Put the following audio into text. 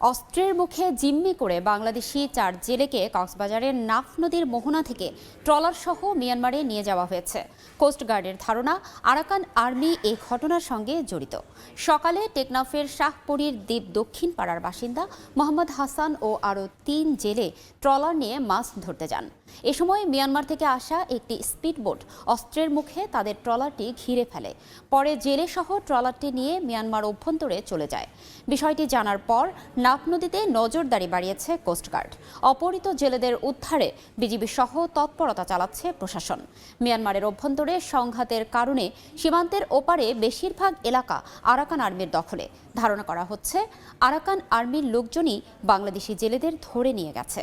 অস্ত্রের মুখে জিম্মি করে বাংলাদেশি চার জেলেকে কক্সবাজারের নাফ নদীর মোহনা থেকে ট্রলার সহ মিয়ানমারে নিয়ে যাওয়া হয়েছে। কোস্টগার্ডের ধারণা, আরাকান আর্মি এই ঘটনার সঙ্গে জড়িত। সকালে টেকনাফের শাহপুরীর দ্বীপ দক্ষিণ পাড়ার বাসিন্দা মোহাম্মদ হাসান ও আরও তিন জেলে ট্রলার নিয়ে মাছ ধরতে যান। এ সময় মিয়ানমার থেকে আসা একটি স্পিডবোট অস্ত্রের মুখে তাদের ট্রলারটি ঘিরে ফেলে। পরে জেলে সহ ট্রলারটি নিয়ে মিয়ানমার অভ্যন্তরে চলে যায়। বিষয়টি জানার পর নাফ নদীতে নজরদারি বাড়িয়েছে কোস্টগার্ড। অপহৃত জেলেদের উদ্ধারে বিজিবি সহ তৎপরতা চালাচ্ছে প্রশাসন। মিয়ানমারের অভ্যন্তরে সংঘাতের কারণে সীমান্তের ওপারে বেশিরভাগ এলাকা আরাকান আর্মির দখলে। ধারণা করা হচ্ছে, আরাকান আর্মির লোকজনই বাংলাদেশি জেলেদের ধরে নিয়ে গেছে।